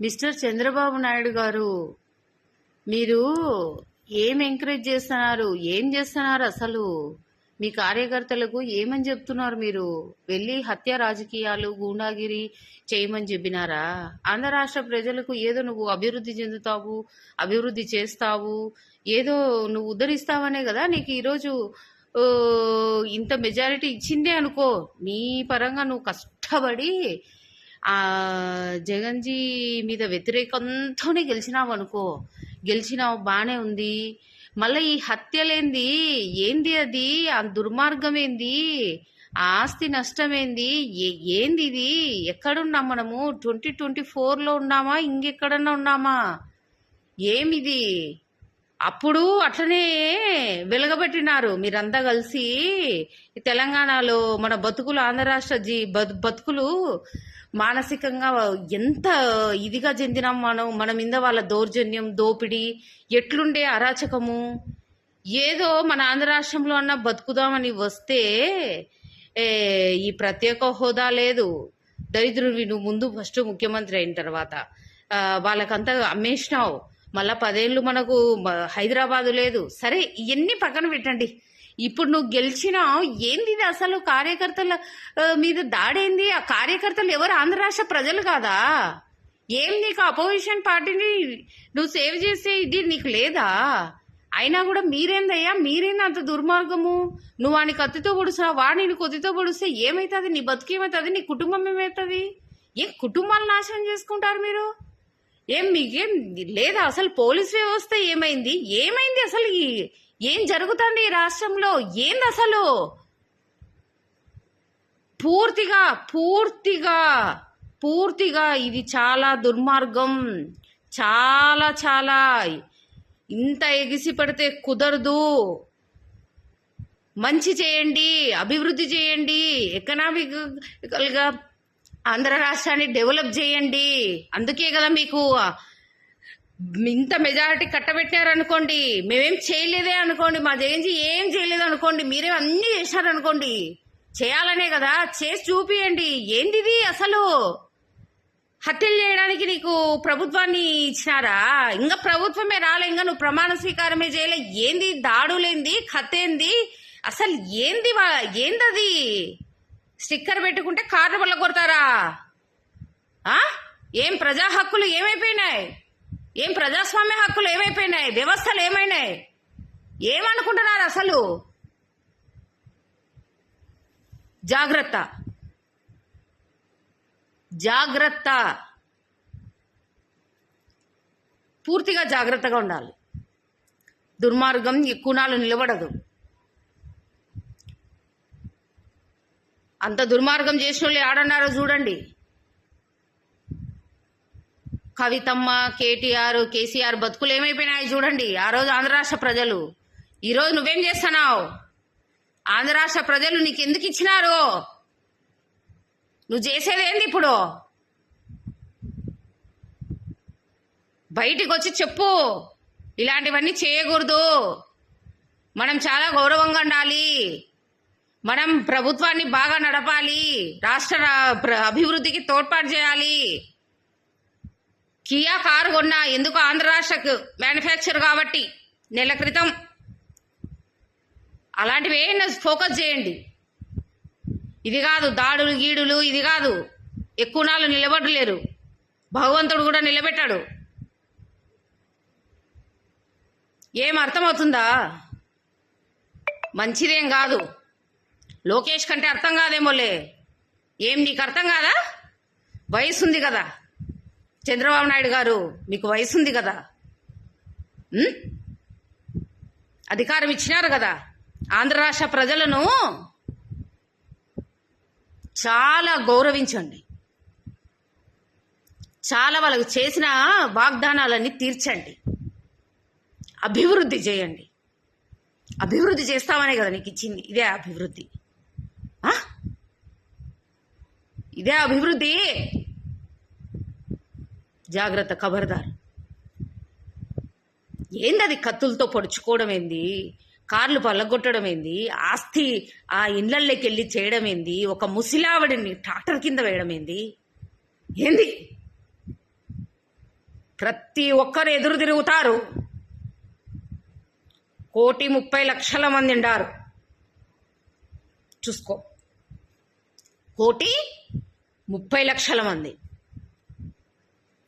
Mister Chandrababu Naidu గారు మీరు ఏం ఎంకరేజ్ చేస్తున్నారు? ఏం చేస్తున్నారు అసలు? మీ కార్యకర్తలకు ఏమని చెప్తున్నారు మీరు? వెళ్ళి హత్య రాజకీయాలు గూండాగిరి చేయమని చెప్పినారా? ఆంధ్ర రాష్ట్ర ప్రజలకు ఏదో నువ్వు అభివృద్ధి చెందుతావు అభివృద్ధి చేస్తావు ఏదో నువ్వు ఉద్ధరిస్తావనే కదా నీకు ఈరోజు ఇంత మెజారిటీ ఇచ్చిందే అనుకో నీ పరంగా నువ్వు కష్టపడి జగన్జీ మీద వ్యతిరేకంతోనే గెలిచినావు అనుకో గెలిచినావు బాగానే ఉంది. మళ్ళీ ఈ హత్యలేంది ఏంది అది? ఆ దుర్మార్గం ఏంది ఆస్తి నష్టమేంది? ఏ- ఏంది ఇది? ఎక్కడున్నాం మనము? ట్వంటీ ట్వంటీ ఫోర్లో ఉన్నామా? ఇంకెక్కడన్నా ఉన్నామా? ఏమిది? అప్పుడు అట్లనే వెలగబెట్టినారు మీరంతా కలిసి. తెలంగాణలో మన బతుకులు ఆంధ్ర రాష్ట్ర జీ బతు- బతుకులు మానసికంగా ఎంత ఇదిగా చెందినాం మనం మన మీద వాళ్ళ దౌర్జన్యం దోపిడీ ఎట్లుండే అరాచకము? ఏదో మన ఆంధ్ర రాష్ట్రంలో అన్న బతుకుదామని వస్తే ఈ ప్రత్యేక హోదా లేదు. దరిద్రుడివి నువ్వు ముందు ఫస్ట్ ముఖ్యమంత్రి అయిన తర్వాత. వాళ్ళకంతా అమ్మేసినావు. మళ్ళా పదేళ్ళు మనకు హైదరాబాదు లేదు. సరే ఇవన్నీ పక్కన పెట్టండి. ఇప్పుడు నువ్వు గెలిచినావు ఏంది ఇది అసలు కార్యకర్తల మీద దాడేంది? ఆ కార్యకర్తలు ఎవరు? ఆంధ్ర రాష్ట్ర ప్రజలు కాదా? ఏం నీకు అపోజిషన్ పార్టీని నువ్వు సేవ్ చేసే ఇది నీకు లేదా? అయినా కూడా మీరేందయ్యా? మీరేంది అంత దుర్మార్గము? నువ్వు వాని కత్తితో పొడుసా వాడిని కొద్దితో పొడిస్తే ఏమవుతుంది నీ బతుకేమవుతుంది నీ కుటుంబం ఏమవుతుంది ఏం కుటుంబాలు నాశనం చేసుకుంటారు మీరు? ఏం మీకేం లేదా? అసలు పోలీస్ వ్యవస్థ ఏమైంది? ఏమైంది అసలు ఈ- ఏం జరుగుతుంది ఈ రాష్ట్రంలో? ఏంది అసలు పూర్తిగా పూర్తిగా పూర్తిగా ఇది చాలా దుర్మార్గం. చాలా చాలా. ఇంత ఎగిసి పడితే కుదరదు. మంచి చేయండి అభివృద్ధి చేయండి ఎకనామికల్గా ఆంధ్ర రాష్ట్రాన్ని డెవలప్ చేయండి. అందుకే కదా మీకు ఇంత మెజారిటీ కట్టబెట్టారనుకోండి మేమేం చేయలేదే అనుకోండి మా జయంజీ ఏం చేయలేదు అనుకోండి మీరే అన్నీ చేశారనుకోండి చేయాలనే కదా చేసి చూపియండి. ఏందిది అసలు? హత్యలు చేయడానికి నీకు ప్రభుత్వాన్ని ఇచ్చినారా? ఇంకా ప్రభుత్వమే రాలే ఇంకా నువ్వు ప్రమాణ స్వీకారమే చేయలే. ఏంది దాడులేంది కథేంది అసలు ఏంది ఏందది? స్టిక్కర్ పెట్టుకుంటే కార్లు వల్ల కొడతారా? ఆ? ఏం ప్రజా హక్కులు ఏమైపోయినాయి? ఏం ప్రజాస్వామ్య హక్కులు ఏమైపోయినాయి? వ్యవస్థలు ఏమైనాయి? ఏమనుకుంటున్నారు అసలు? జాగ్రత్త. జాగ్రత్త. పూర్తిగా జాగ్రత్తగా ఉండాలి. దుర్మార్గం ఎక్కువ నాళ్ళు నిలబడదు. అంత దుర్మార్గం చేసిన వాళ్ళు ఆడన్నారో చూడండి. కవితమ్మ కేటీఆర్ కేసీఆర్ బతుకులు ఏమైపోయినాయి చూడండి. ఆ రోజు ఆంధ్ర రాష్ట్ర ప్రజలు. ఈరోజు నువ్వేం చేస్తున్నావు? ఆంధ్ర రాష్ట్ర ప్రజలు నీకు ఎందుకు ఇచ్చినారు? నువ్వు చేసేది ఏంది ఇప్పుడు? బయటికి వచ్చి చెప్పు. ఇలాంటివన్నీ చేయకూడదు. మనం చాలా గౌరవంగా ఉండాలి. మనం ప్రభుత్వాన్ని బాగా నడపాలి. రాష్ట్ర అభివృద్ధికి తోడ్పాటు చేయాలి. కియా కారు కొన్నా ఎందుకు ఆంధ్ర రాష్ట్రకు మ్యానుఫ్యాక్చర్ కాబట్టి? నెల క్రితం. అలాంటివి ఏమైనా ఫోకస్ చేయండి. ఇది కాదు దాడులు గీడులు ఇది కాదు. ఎక్కువ నాళ్ళు నిలబడలేరు. భగవంతుడు కూడా నిలబెట్టాడు. ఏం అర్థమవుతుందా? మంచిదేం కాదు. లోకేష్ కంటే అర్థం కాదేమోలే. ఏం నీకు అర్థం కాదా? వయసు ఉంది కదా. చంద్రబాబు నాయుడు గారు మీకు వయసు ఉంది కదా అధికారం ఇచ్చినారు కదా. ఆంధ్ర రాష్ట్ర ప్రజలను చాలా గౌరవించండి. చాలా వాళ్ళకు చేసిన వాగ్దానాలన్నీ తీర్చండి. అభివృద్ధి చేయండి. అభివృద్ధి చేస్తామనే కదా నీకు ఇచ్చింది. ఇదే అభివృద్ధి. ఇదే అభివృద్ధి. జాగ్రత్త ఖబర్దార్ ఏందది కత్తులతో పొడుచుకోవడం ఏంది కార్లు పల్లగొట్టడం ఏంది ఆస్తి ఆ ఇండ్లల్లోకి వెళ్ళి చేయడం ఏంది ఒక ముసిలావిడిని ట్రాక్టర్ కింద వేయడం ఏంది ఏంది? ప్రతి ఒక్కరు ఎదురు తిరుగుతారు. కోటి ముప్పై లక్షల మంది ఉండారు. చూసుకో. కోటి ముప్పై లక్షల మంది.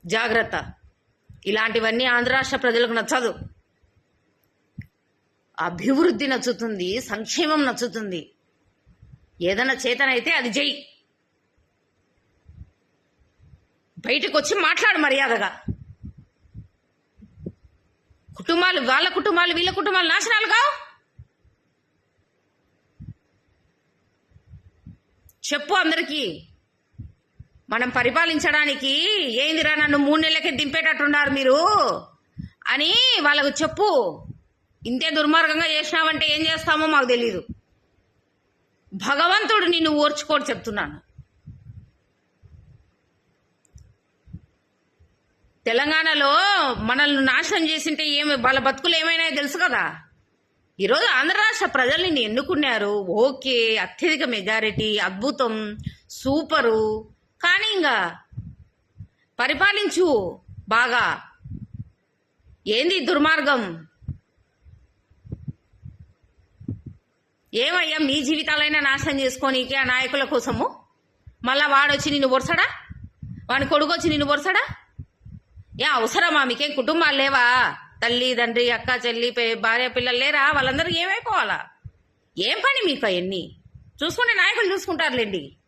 జాగ్రత్త. ఇలాంటివన్నీ ఆంధ్ర రాష్ట్ర ప్రజలకు నచ్చదు. అభివృద్ధి నచ్చుతుంది సంక్షేమం నచ్చుతుంది. ఏదైనా చేతనైతే అది చెయ్యి. బయటకు వచ్చి మాట్లాడు మర్యాదగా. కుటుంబాలు వాళ్ళ కుటుంబాలు వీళ్ళ కుటుంబాలు నాశనాలు కావు. చెప్పు అందరికీ. మనం పరిపాలించడానికి ఏందిరా నన్ను మూడు నెలలకే దింపేటట్టున్నారు మీరు? అని వాళ్ళకు చెప్పు. ఇంతే దుర్మార్గంగా చేసినావంటే ఏం చేస్తామో మాకు తెలీదు. భగవంతుడు నిన్ను ఓర్చుకోడు చెప్తున్నాను. తెలంగాణలో మనల్ని నాశనం చేసింటే ఏమి వాళ్ళ బతుకులు ఏమైనా తెలుసు కదా? ఈరోజు ఆంధ్ర రాష్ట్ర ప్రజలు నిన్ను ఎన్నుకున్నారు. ఓకే అత్యధిక మెజారిటీ అద్భుతం సూపరు. కానీ ఇంకా పరిపాలించు బాగా. ఏంది దుర్మార్గం? ఏమయ్యా మీ జీవితాలైనా నాశనం చేసుకోనీకి ఆ నాయకుల కోసము? మళ్ళా వాడొచ్చి నిన్ను వరుసడా వాని కొడుకు వచ్చి నిన్ను వరుసడా ఏ అవసరమా? మీకేం కుటుంబాలు లేవా? తల్లి తండ్రి అక్క చెల్లి పే- భార్య పిల్లలు లేరా? వాళ్ళందరికీ ఏమైపోవాలా? ఏం పని మీకు అవన్నీ? చూసుకుంటే నాయకులు చూసుకుంటారులేండి.